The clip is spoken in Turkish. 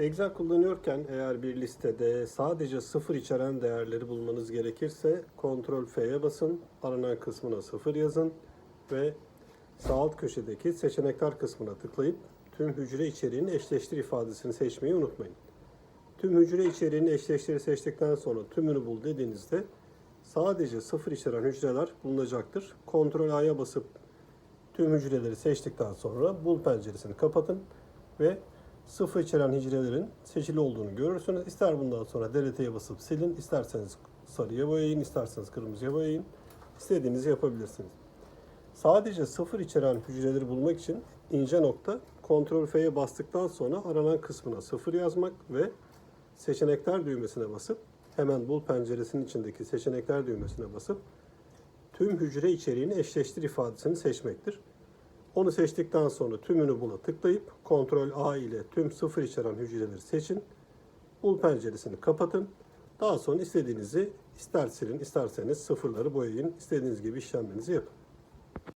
Excel kullanıyorken eğer bir listede sadece sıfır içeren değerleri bulmanız gerekirse Ctrl F'ye basın, aranan kısmına sıfır yazın ve sağ alt köşedeki seçenekler kısmına tıklayıp tüm hücre içeriğini eşleştir ifadesini seçmeyi unutmayın. Tüm hücre içeriğini eşleştiri seçtikten sonra tümünü bul dediğinizde sadece sıfır içeren hücreler bulunacaktır. Ctrl A'ya basıp tüm hücreleri seçtikten sonra bul penceresini kapatın ve sıfır içeren hücrelerin seçili olduğunu görürsünüz. İster bundan sonra delete'ye basıp silin, isterseniz sarıya boyayın, isterseniz kırmızıya boyayın. İstediğinizi yapabilirsiniz. Sadece sıfır içeren hücreleri bulmak için ince nokta Ctrl F'ye bastıktan sonra aranan kısmına sıfır yazmak ve seçenekler düğmesine basıp hemen bul penceresinin içindeki seçenekler düğmesine basıp tüm hücre içeriğini eşleştir ifadesini seçmektir. Onu seçtikten sonra tümünü bula tıklayıp Ctrl A ile tüm sıfır içeren hücreleri seçin. Bul penceresini kapatın. Daha sonra istediğinizi ister silin isterseniz sıfırları boyayın. İstediğiniz gibi işlemlerinizi yapın.